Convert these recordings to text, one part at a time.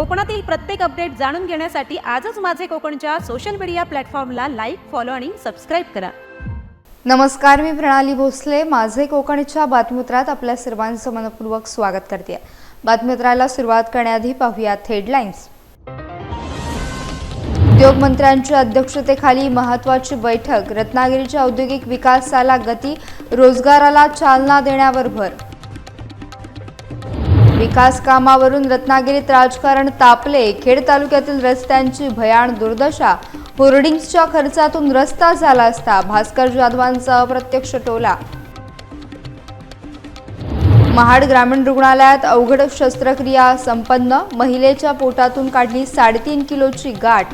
कोकणातील प्रत्येक अपडेट जाणून घेण्यासाठी आजच माझे कोकणच्या सोशल मीडिया प्लॅटफॉर्मला लाईक फॉलो आणि सबस्क्राईब करा. नमस्कार मी प्रणाली भोसले. माझे कोकणच्या बातमीत्रात आपल्या सर्वांचं मनपूर्वक स्वागत करते. बातमीत्राला सुरुवात करण्याआधी पाहूयात हेडलाईन्स उद्योगमंत्र्यांच्या अध्यक्षतेखाली महत्वाची बैठक. रत्नागिरीच्या औद्योगिक विकासाला गती रोजगाराला चालना देण्यावर भर. विकास कामावरून रत्नागिरीत राजकारण तापले. खेड तालुक्यातील रस्त्यांची भयाण दुर्दशा. होर्डिंग्सच्या खर्चातून रस्ता झाला असता भास्कर जाधवांचा अप्रत्यक्ष टोला. महाड ग्रामीण रुग्णालयात अवघड शस्त्रक्रिया संपन्न. महिलेच्या पोटातून काढली साडेतीन किलोची गाठ.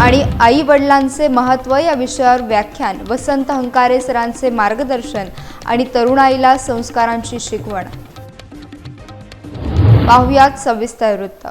आणि आई वडिलांचे महत्त्व या विषयावर व्याख्यान. वसंत हंकारे सरांचे मार्गदर्शन आणि तरुणाईला संस्कारांची शिकवण. पाहुयात सविस्तर वृत्त.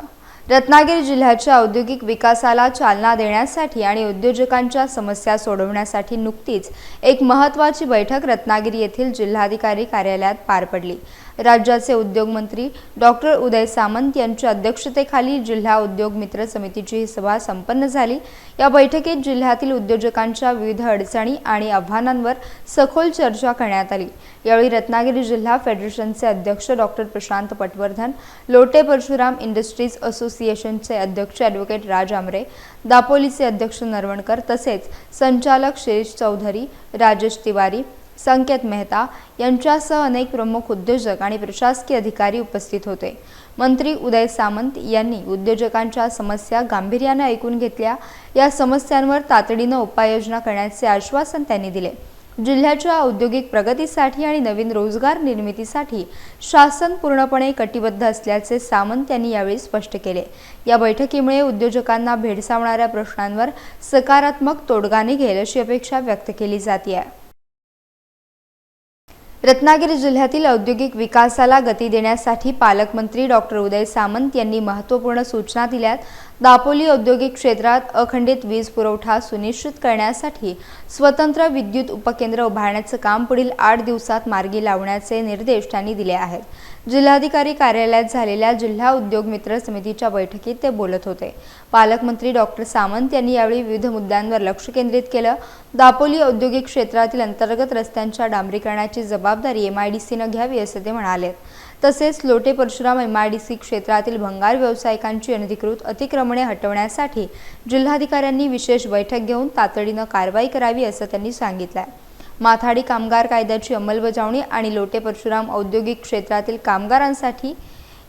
रत्नागिरी जिल्ह्याच्या औद्योगिक विकासाला चालना देण्यासाठी आणि उद्योजकांच्या समस्या सोडवण्यासाठी नुकतीच एक महत्त्वाची बैठक रत्नागिरी येथील जिल्हाधिकारी कार्यालयात पार पडली. राज्याचे उद्योगमंत्री डॉक्टर उदय सामंत यांच्या अध्यक्षतेखाली जिल्हा उद्योग मित्र समितीची ही सभा संपन्न झाली. या बैठकीत जिल्ह्यातील उद्योजकांच्या विविध अडचणी आणि आव्हानांवर सखोल चर्चा करण्यात आली. यावेळी रत्नागिरी जिल्हा फेडरेशनचे अध्यक्ष डॉक्टर प्रशांत पटवर्धन लोटे परशुराम इंडस्ट्रीज असोसिएशनचे अध्यक्ष ॲडव्होकेट राज आमरे दापोलीचे अध्यक्ष नरवणकर तसेच संचालक शिरीष चौधरी राजेश तिवारी संकेत मेहता यांच्यासह अनेक प्रमुख उद्योजक आणि प्रशासकीय अधिकारी उपस्थित होते. मंत्री उदय सामंत यांनी उद्योजकांच्या समस्या गांभीर्याने ऐकून घेतल्या. या समस्यांवर तातडीनं उपाययोजना करण्याचे आश्वासन त्यांनी दिले. जिल्ह्याच्या औद्योगिक प्रगतीसाठी आणि नवीन रोजगार निर्मितीसाठी शासन पूर्णपणे कटिबद्ध असल्याचे सामंत यांनी यावेळी स्पष्ट केले. या बैठकीमुळे उद्योजकांना भेडसावणाऱ्या प्रश्नांवर सकारात्मक तोडगा निघेल अशी अपेक्षा व्यक्त केली जाते आहे. रत्नागिरी जिल्ह्यातील औद्योगिक विकासाला गती देण्यासाठी पालकमंत्री डॉक्टर उदय सामंत यांनी महत्त्वपूर्ण सूचना दिल्यात. दापोली औद्योगिक क्षेत्रात अखंडित वीज पुरवठा सुनिश्चित करण्यासाठी स्वतंत्र विद्युत उपकेंद्र उभारण्याचं काम पुढील आठ दिवसात मार्गी लावण्याचे निर्देश त्यांनी दिले आहेत. जिल्हाधिकारी कार्यालयात झालेल्या जिल्हा उद्योग मित्र समितीच्या बैठकीत ते बोलत होते. पालकमंत्री डॉक्टर सामंत यांनी यावेळी विविध मुद्द्यांवर लक्ष केंद्रित केलं. दापोली औद्योगिक क्षेत्रातील अंतर्गत रस्त्यांच्या डांबरीकरणाची जबाबदारी एम आय डी सीनं घ्यावी असं ते म्हणाले. तसेच Lote Parshuram M I D C क्षेत्रातील भंगार व्यावसायिकांची अनधिकृत अतिक्रमणे हटवण्यासाठी जिल्हाधिकाऱ्यांनी विशेष बैठक घेऊन तातडीनं कारवाई करावी असं त्यांनी सांगितलं माथाडी कामगार कायद्याची अंमलबजावणी आणि लोटे परशुराम औद्योगिक क्षेत्रातील कामगारांसाठी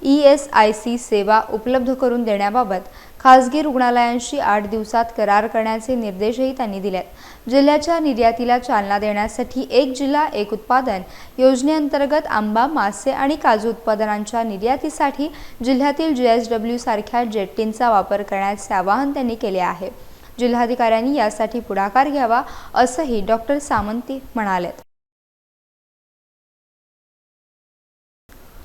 ई एस आय सी सेवा उपलब्ध करून देण्याबाबत खासगी रुग्णालयांशी आठ दिवसात करार करण्याचे निर्देशही त्यांनी दिलेत. जिल्ह्याच्या निर्यातीला चालना देण्यासाठी एक जिल्हा एक उत्पादन योजनेअंतर्गत आंबा मासे आणि काजू उत्पादनांच्या निर्यातीसाठी जिल्ह्यातील जे एस डब्ल्यू सारख्या जेट्टींचा वापर करण्याचे आवाहन त्यांनी केले आहे. जिल्हाधिकाऱ्यांनी यासाठी पुढाकार घ्यावा असंही डॉक्टर सामंती म्हणालेत.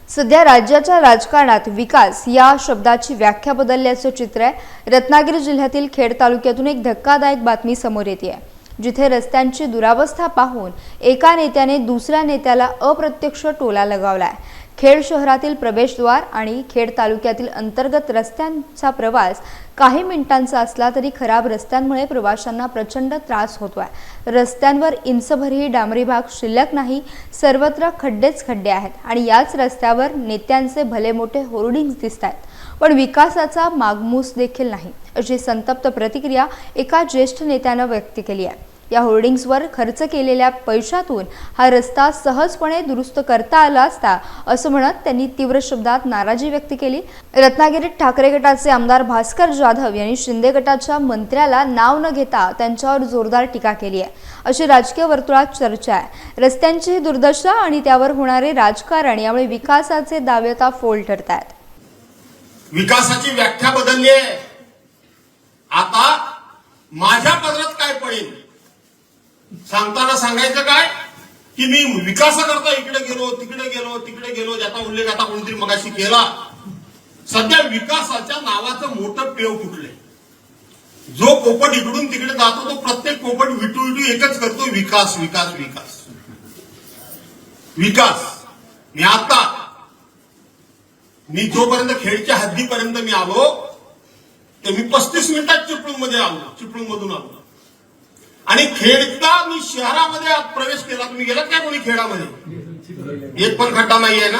सध्या राज्याच्या राजकारणात विकास या शब्दाची व्याख्या बदलल्याचं चित्र आहे. रत्नागिरी जिल्ह्यातील खेड तालुक्यातून एक धक्कादायक बातमी समोर येते जिथे रस्त्यांची दुरावस्था पाहून एका नेत्याने दुसऱ्या नेत्याला अप्रत्यक्ष टोला लगावलाय. खेड शहरातील प्रवेशद्वार आणि खेड तालुक्यातील अंतर्गत रस्त्यांचा प्रवास काही मिनिटांचा असला तरी खराब रस्त्यांमुळे प्रवाशांना प्रचंड त्रास होतो आहे रस्त्यांवर इंचभरही डांबरी भाग शिल्लक नाही सर्वत्र खड्डेच खड्डे आहेत आणि याच रस्त्यावर नेत्यांचे भले मोठे होर्डिंग्स दिसत आहेत पण विकासाचा मागमूस देखील नाही अशी संतप्त प्रतिक्रिया एका ज्येष्ठ नेत्यानं व्यक्त केली आहे. या होर्डिंग्सवर खर्च केलेल्या पैशातून हा रस्ता सहजपणे दुरुस्त करता आला असता असं म्हणत त्यांनी तीव्र शब्दात नाराजी व्यक्त केली. रत्नागिरीत ठाकरे गटाचे आमदार भास्कर जाधव यांनी शिंदे गटाच्या मंत्र्याला नाव न घेता त्यांच्यावर जोरदार टीका केली आहे. अशी राजकीय वर्तुळात चर्चा आहे. रस्त्यांची ही दुर्दशा आणि त्यावर होणारे राजकारण यामुळे विकासाचे दावे आता फोल ठरत आहेत विकासाची व्याख्या बदलली आहे. आता माझ्या पदरात काय पडेल? सांगताना सांगायचं काय? की मी विकासाकरता इकडे गेलो तिकडे गेलो तिकडे गेलो ज्याचा उल्लेख आता कोणतरी मगाशी केला. सध्या विकासाच्या नावाचं मोठं पेव कुठले जो पोपट इकडून तिकडे जातो तो प्रत्येक पोपट विटू विटू एकच करतो विकास विकास विकास. विकास. मी आता मी जोपर्यंत खेळच्या हद्दीपर्यंत मी आलो ते मी पस्तीस मिनिटात चिपळूणमध्ये आलो चिपळूण मधून आलो. आणि खेडता मी शहरामध्ये प्रवेश केला. तुम्ही गेलात काय कोणी खेडामध्ये? एक पण खड्डा नाही आहे ना?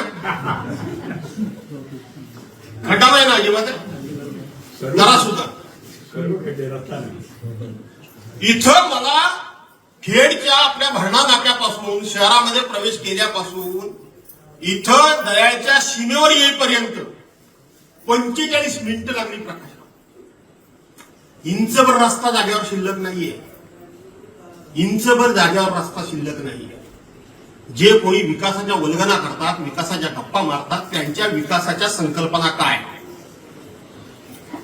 खड्डा नाही ना अजिबात जरा सुद्धा. इथं मला खेडच्या आपल्या भरणा नाक्यापासून शहरामध्ये प्रवेश केल्यापासून इथं दयाच्या सीमेवर येईपर्यंत पंचेचाळीस मिनिटं लागली प्रकाश इंचभर रस्ता जागेवर शिल्लक नाहीये. इंचभर जागेवर रस्ता शिल्लक नाहीये जे कोणी विकासाच्या वल्गना करतात विकासाच्या गप्पा मारतात त्यांच्या विकासाच्या संकल्पना काय?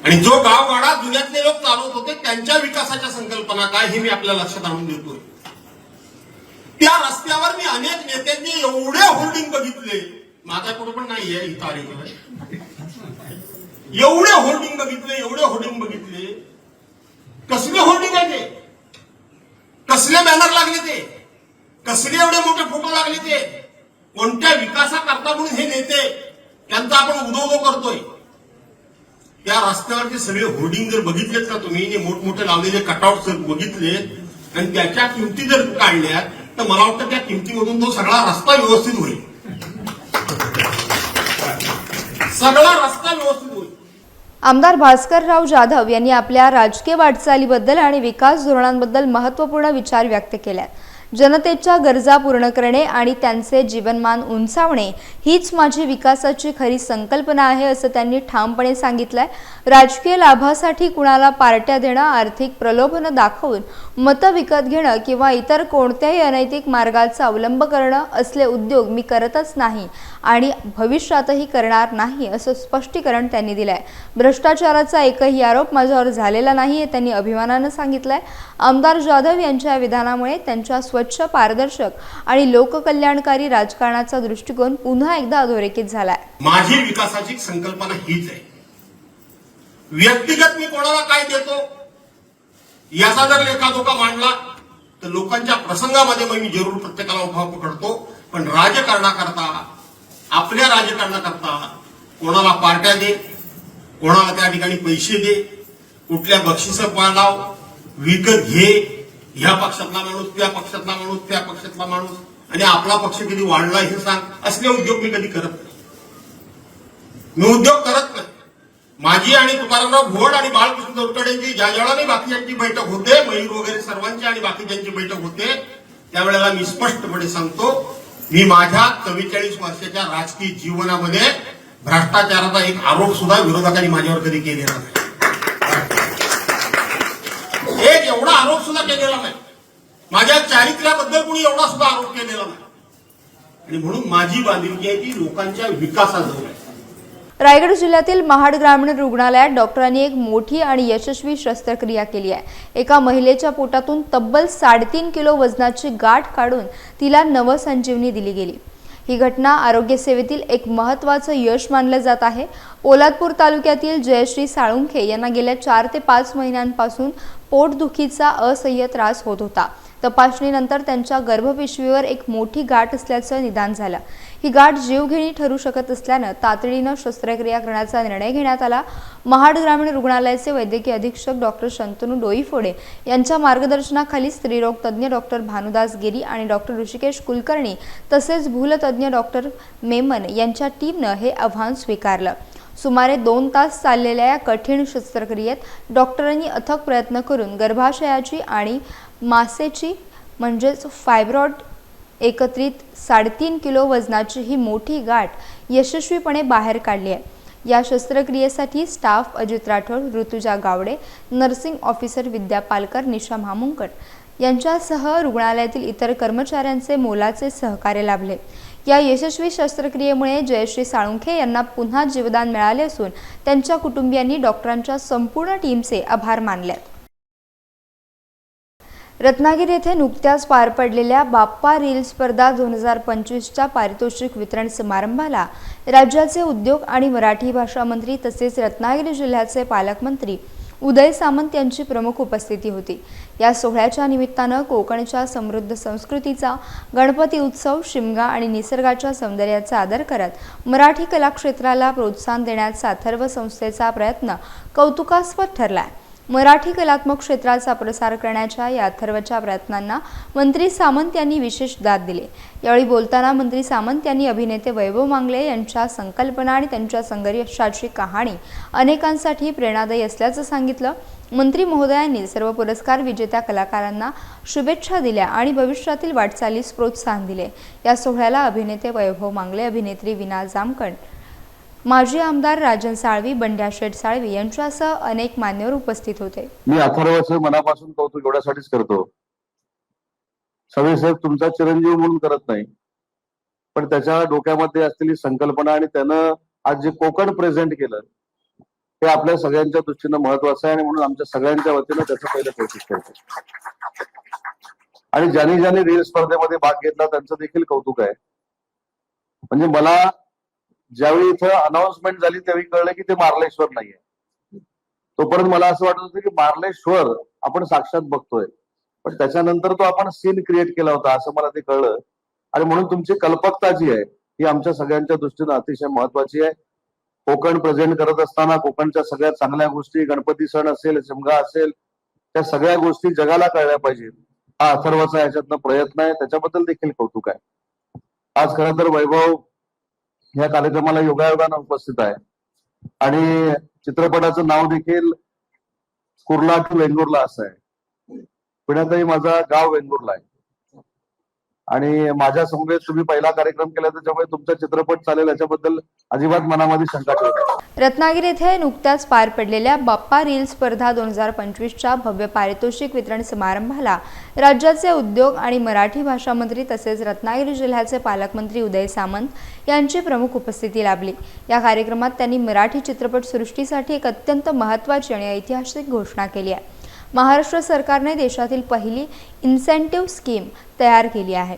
आणि जो गावगाडा जुन्यातले लोक चालवत होते त्यांच्या विकासाच्या संकल्पना काय हे मी आपल्या लक्षात आणून देतोय त्या रस्त्यावर मी अनेक नेत्यांनी एवढे होर्डिंग बघितले. माझ्याकडे पण नाहीये ही तारीख एवढे होर्डिंग बघितले एवढे होर्डिंग बघितले. कसले होर्डिंग आहे ते? कसले बॅनर लागले ते? कसले एवढे मोठे फोटो लागले ते? कोणत्या विकासाकरता म्हणून हे नेते त्यांचा आपण उदोगो करतोय? त्या रस्त्यावरचे सगळे होर्डिंग जर बघितलेत का तुम्ही जे मोठमोठे लावलेले कटआउट जर बघितले आणि त्याच्या किमती जर काढल्यात तर मला वाटतं त्या किमतीमधून तो सगळा रस्ता व्यवस्थित होईल. सगळा रस्ता व्यवस्थित आमदार भास्करराव जाधव यांनी आपल्या राजकीय वाटचालीबद्दल आणि विकास धोरणांबद्दल महत्त्वपूर्ण विचार व्यक्त केल्यात. जनतेच्या गरजा पूर्ण करणे आणि त्यांचे जीवनमान उंचावणे हीच माझी विकासाची खरी संकल्पना आहे असं त्यांनी ठामपणे सांगितलंय. राजकीय लाभासाठी कुणाला पार्ट्या देणं आर्थिक प्रलोभनं दाखवून मतं विकत घेणं किंवा इतर कोणत्याही अनैतिक मार्गाचा अवलंब करणं असले उद्योग मी करतच नाही आणि भविष्यातही करणार नाही असं स्पष्टीकरण त्यांनी दिलंय. भ्रष्टाचाराचा एकही आरोप माझ्यावर झालेला नाही हे त्यांनी अभिमानानं सांगितलंय. आमदार जाधव यांच्या विधानामुळे त्यांच्या स्वच्छ पारदर्शक आणि लोककल्याणकारी राजकारणाचा दृष्टिकोन पुन्हा एकदा अधोरेखित झालाय. माझी विकासाची संकल्पना हीच आहे. व्यक्तिगत मी कोणाला काय देतो याचा जर लेखाजोखा मांडला तर लोकांच्या प्रसंगामध्ये मी जरूर प्रत्येकाला उभा पकडतो. पण राजकारणाकरता आपल्या राजकारणाकरता कोणाला पार्ट्या दे कोणाला त्या ठिकाणी पैसे दे कुठल्या बक्षिसं पाळाव विकत घे ह्या पक्षातला माणूस त्या पक्षातला माणूस त्या पक्षातला माणूस. आणि आपला पक्ष कधी वाढला हे सांग. असले उद्योग मी कधी करत नाही. मी उद्योग करत नाही. माझी आणि तुकारामराव घोड आणि बाळकृष्ण चौतडे यांची ज्या वेळेला मी बाकीच्यांची बैठक होते मयूर वगैरे सर्वांची आणि बाकीच्यांची बैठक होते त्यावेळेला मी स्पष्टपणे सांगतो मी माझ्या चव्वेचाळीस वर्षाच्या राजकीय जीवनामध्ये भ्रष्टाचाराचा एक आरोप सुद्धा विरोधकांनी माझ्यावर कधी केलेला नाही एक एवढा आरोप सुद्धा केलेला नाही. माझ्या चारित्र्याबद्दल कुणी एवढा सुद्धा आरोप केलेला नाही. आणि म्हणून माझी बांधिलकी आहे ती लोकांच्या विकासाजवळ. आहे रायगड जिल्ह्यातील महाड ग्रामीण रुग्णालयात डॉक्टरांनी एक मोठी आणि यशस्वी शस्त्रक्रिया केली आहे. एका महिलेच्या पोटातून तब्बल साडेतीन किलो वजनाची गाठ काढून तिला नवसंजीवनी दिली गेली. ही घटना आरोग्य सेवेतील एक महत्त्वाचं यश मानलं जात आहे. पोलादपूर तालुक्यातील जयश्री साळुंखे यांना गेल्या चार ते पाच महिन्यांपासून पोटदुखीचा असह्य त्रास होत होता. तपासणीनंतर त्यांच्या गर्भपिशवीवर एक मोठी गाठ असल्याचं निदान झालं. ही गाठ जीवघेणी ठरू शकत असल्यानं तातडीनं शस्त्रक्रिया करण्याचा निर्णय घेण्यात आला. महाड ग्रामीण रुग्णालयाचे वैद्यकीय अधीक्षक डॉक्टर शंतनू डोईफोडे यांच्या मार्गदर्शनाखाली स्त्रीरोग तज्ज्ञ डॉक्टर भानुदास गिरी आणि डॉक्टर ऋषिकेश कुलकर्णी तसेच भूलतज्ज्ञ डॉक्टर मेमन यांच्या टीमनं हे आव्हान स्वीकारलं. सुमारे दोन तास चाललेल्या या कठीण शस्त्रक्रियेत डॉक्टरांनी अथक प्रयत्न करून गर्भाशयाची आणि मासेची म्हणजेच फायब्रॉड एकत्रित साडेतीन किलो वजनाची ही मोठी गाठ यशस्वीपणे बाहेर काढली आहे. या शस्त्रक्रियेसाठी staff Ajit Rathod Rutuja Gawade nursing officer Vidya Palkar Nisha Mhamunkat यांच्यासह रुग्णालयातील इतर कर्मचाऱ्यांचे मोलाचे सहकार्य लाभले. या यशस्वी शस्त्रक्रियेमुळे जयश्री साळुंखे यांना पुन्हा जीवदान मिळाले असून त्यांच्या कुटुंबियांनी डॉक्टरांच्या संपूर्ण टीमचे आभार मानले रत्नागिरी येथे नुकत्याच पार पडलेल्या बाप्पा रील स्पर्धा दोन हजार पंचवीसच्या पारितोषिक वितरण समारंभाला राज्याचे उद्योग आणि मराठी भाषा मंत्री तसेच रत्नागिरी जिल्ह्याचे पालकमंत्री उदय सामंत यांची प्रमुख उपस्थिती होती. या सोहळ्याच्या निमित्तानं कोकणच्या समृद्ध संस्कृतीचा गणपती उत्सव शिमगा आणि निसर्गाच्या सौंदर्याचा आदर करत मराठी कलाक्षेत्राला प्रोत्साहन देण्याचा अथर्व संस्थेचा प्रयत्न कौतुकास्पद ठरला आहे मराठी कलात्मक क्षेत्राचा प्रसार करण्याच्या या अथर्वच्या प्रयत्नांना मंत्री सामंत यांनी विशेष दाद दिले. यावेळी बोलताना मंत्री सामंत यांनी अभिनेते वैभव मांगले यांच्या संकल्पना आणि त्यांच्या संघर्षाची कहाणी अनेकांसाठी प्रेरणादायी असल्याचं सांगितलं. मंत्री महोदयांनी सर्व पुरस्कार विजेत्या कलाकारांना शुभेच्छा दिल्या आणि भविष्यातील वाटचालीस प्रोत्साहन दिले. या सोहळ्याला अभिनेते वैभव मांगले अभिनेत्री विना जामकण माजी आमदार राजन साळवी बंड्या शेठ साळवी यांच्यासह अनेक मान्यवर उपस्थित होते. मी अथर्वचं मनापासून कौतुक एवढ्यासाठीच करतो. सगळे साहेब तुमचा चिरंजीव म्हणून करत नाही. पण त्याच्या डोक्यामध्ये असलेली संकल्पना आणि त्यानं आज जे कोकण प्रेझेंट केलं हे आपल्या सगळ्यांच्या दृष्टीनं महत्वाचं आहे आणि म्हणून आमच्या सगळ्यांच्या वतीनं त्याचं पहिलं कौतुक करतो. आणि ज्यांनी ज्यांनी रील स्पर्धेमध्ये भाग घेतला त्यांचं देखील कौतुक आहे. म्हणजे मला ज्यावेळी इथं अनाउन्समेंट झाली त्यावेळी कळलं की ते मार्लेश्वर नाहीये. तोपर्यंत मला असं वाटत होतं की मार्लेश्वर आपण साक्षात बघतोय. पण त्याच्यानंतर तो आपण सीन क्रिएट केला होता असं मला ते कळलं. आणि म्हणून तुमची कल्पकता जी आहे ही आमच्या सगळ्यांच्या दृष्टीनं अतिशय महत्वाची आहे. कोकण प्रेझेंट करत असताना कोकणच्या सगळ्या चांगल्या गोष्टी गणपती सण असेल शिमगा असेल त्या सगळ्या गोष्टी जगाला कळल्या पाहिजेत. हा अथर्वाचा याच्यातनं प्रयत्न आहे त्याच्याबद्दल देखील कौतुक आहे. आज खरं तर वैभव या कार्यक्रमाला योगायोगानं उपस्थित आहे. आणि चित्रपटाचं नाव देखील कुर्ला टू वेंगुर्ला असं आहे. पुण्यातही माझा गाव वेंगुर्ला आहे. आणि माझ्या समवेत तुम्ही पहिला कार्यक्रम केला त्याच्यामुळे तुमचा चित्रपट चालेल याच्याबद्दल अजिबात मनामध्ये शंका रत्नागिरी येथे नुकत्याच पार पडलेल्या बाप्पा रील स्पर्धा दोन हजार पंचवीसच्या भव्य पारितोषिक वितरण समारंभाला राज्याचे उद्योग आणि मराठी भाषा मंत्री तसेच रत्नागिरी जिल्ह्याचे पालकमंत्री उदय सामंत यांची प्रमुख उपस्थिती लाभली. या कार्यक्रमात त्यांनी मराठी चित्रपटसृष्टीसाठी एक अत्यंत महत्त्वाची आणि ऐतिहासिक घोषणा केली आहे. महाराष्ट्र सरकारने देशातील पहिली इन्सेंटिव्ह स्कीम तयार केली आहे.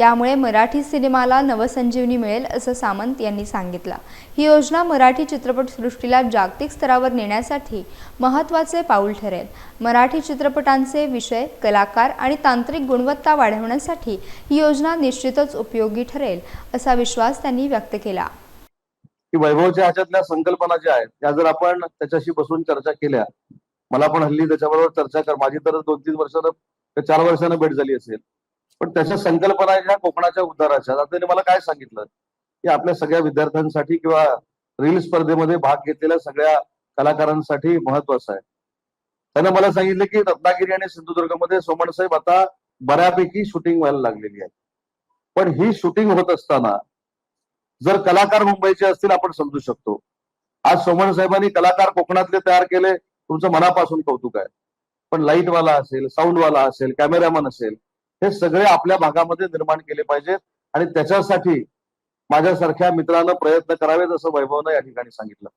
यामुळे मराठी सिनेमाला नवसंजीवनी मिळेल असं सामंत यांनी सांगितलं. ही योजना मराठी चित्रपटसृष्टीला जागतिक स्तरावर नेण्यासाठी महत्त्वाचे पाऊल ठरेल. मराठी चित्रपटांचे विषय कलाकार आणि तांत्रिक गुणवत्ता वाढवण्यासाठी ही योजना निश्चितच उपयोगी ठरेल असा विश्वास त्यांनी व्यक्त केला. की वैभवच्या ह्याच्यातल्या संकल्पना ज्या आहेत त्या जर आपण त्याच्याशी बसून चर्चा केल्या मला पण हल्ली त्याच्याबरोबर चर्चा कर माझी तर दोन तीन वर्षानं चार वर्षानं भेट झाली असेल. पण त्याच्या संकल्पना ह्या कोकणाच्या उद्धाराच्या त्याने मला काय सांगितलं? की आपल्या सगळ्या विद्यार्थ्यांसाठी किंवा रील स्पर्धेमध्ये भाग घेतलेल्या सगळ्या कलाकारांसाठी महत्वाचं आहे. त्यानं मला सांगितलं की रत्नागिरी आणि सिंधुदुर्गमध्ये सोमणसाहेब आता बऱ्यापैकी शूटिंग व्हायला लागलेली आहे पण ही शूटिंग होत असताना जर कलाकार मुंबईचे असतील आपण समजू शकतो. आज सोमण साहेबांनी कलाकार कोकणातले तयार केले तुमचं मनापासून कौतुक आहे. पण लाईटवाला असेल साऊंडवाला असेल कॅमेरामन असेल हे सगळे आपल्या भागामध्ये निर्माण केले पाहिजेत आणि त्याच्यासाठी माझ्यासारख्या मित्रानं प्रयत्न करावेत असं वैभवनं या ठिकाणी सांगितलं.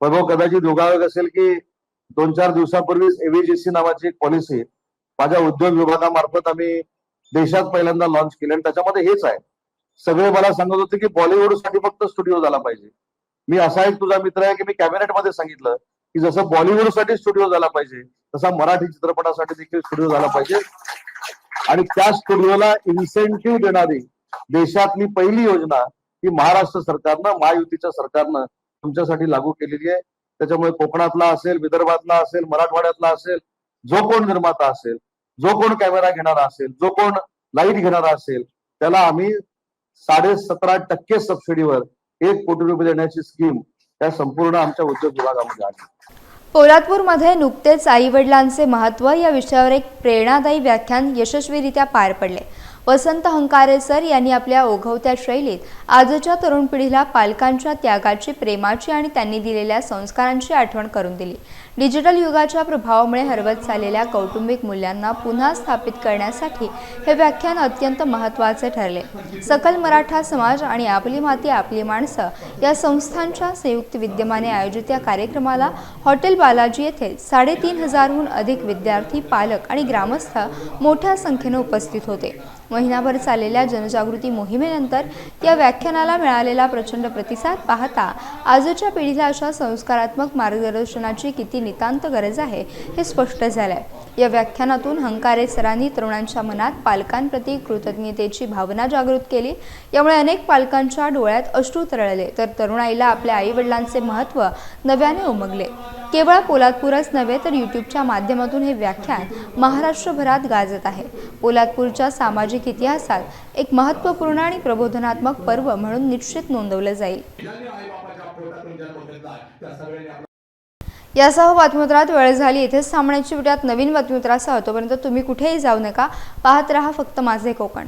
वैभव कदाचित योगायोग असेल की दोन चार दिवसापूर्वीच एव्हीजीसी नावाची एक पॉलिसी माझ्या उद्योग विभागामार्फत आम्ही देशात पहिल्यांदा लॉन्च केली आणि त्याच्यामध्ये हेच आहे. सगळे मला सांगत होते की बॉलिवूडसाठी फक्त स्टुडिओ झाला पाहिजे. मी असा एक तुझा मित्र आहे की मी कॅबिनेटमध्ये सांगितलं की जसं बॉलिवूडसाठी स्टुडिओ झाला पाहिजे तसा मराठी चित्रपटासाठी देखील स्टुडिओ झाला पाहिजे. आणि त्या स्टुडिओला इन्सेंटिव्ह देणारी देशातली पहिली योजना ही महाराष्ट्र सरकारनं महायुतीच्या सरकारनं तुमच्यासाठी लागू केलेली आहे. त्याच्यामुळे कोकणातला असेल विदर्भातला असेल मराठवाड्यातला असेल जो कोण निर्माता असेल जो कोण कॅमेरा घेणारा असेल जो कोण लाइट घेणारा असेल त्याला आम्ही साडे सतरा टक्के सबसिडीवर एक कोटी रुपये देण्याची स्कीम त्या संपूर्ण आमच्या उद्योग विभागामध्ये आल्या पोलादपूरमध्ये नुकतेच आई वडिलांचे महत्त्व या विषयावर एक प्रेरणादायी व्याख्यान यशस्वीरित्या पार पडले. वसंत हंकारे सर यांनी आपल्या ओघवत्या शैलीत आजच्या तरुण पिढीला पालकांच्या त्यागाची प्रेमाची आणि त्यांनी दिलेल्या संस्कारांची आठवण करून दिली. डिजिटल युगाच्या प्रभावामुळे हरवत चाललेल्या कौटुंबिक मूल्यांना पुन्हा स्थापित करण्यासाठी हे व्याख्यान अत्यंत महत्त्वाचे ठरले. सकल मराठा समाज आणि आपली माती आपली माणसं या संस्थांच्या संयुक्त विद्यमाने आयोजित या कार्यक्रमाला हॉटेल बालाजी येथे साडेतीन हजारहून अधिक विद्यार्थी पालक आणि ग्रामस्थ मोठ्या संख्येने उपस्थित होते. महिनाभर चाललेल्या जनजागृती मोहिमेनंतर या व्याख्यानाला मिळालेला प्रचंड प्रतिसाद पाहता आजच्या पिढीला अशा संस्कारात्मक मार्गदर्शनाची किती नितांत गरज आहे हे स्पष्ट झालंय. या व्याख्यानातून हंकारे सरांनी तरुणांच्या मनात पालकांप्रती कृतज्ञतेची भावना जागृत केली. यामुळे अनेक पालकांच्या डोळ्यात अश्रू तरळले तर तरुणाईला आपल्या आईवडिलांचे महत्त्व नव्याने उमगले. केवळ पोलादपूरच नव्हे तर यूट्यूबच्या माध्यमातून हे व्याख्यान महाराष्ट्रभरात गाजत आहे. पोलादपूरच्या सामाजिक इतिहासात एक महत्त्वपूर्ण आणि प्रबोधनात्मक पर्व म्हणून निश्चित नोंदवलं जाईल. यासह बातमीपत्रात वेळ झाली. इथेच थांबण्याची विटात नवीन बातमीपत्रासह तोपर्यंत तुम्ही कुठेही जाऊ नका. पाहत रहा फक्त माझे कोकण.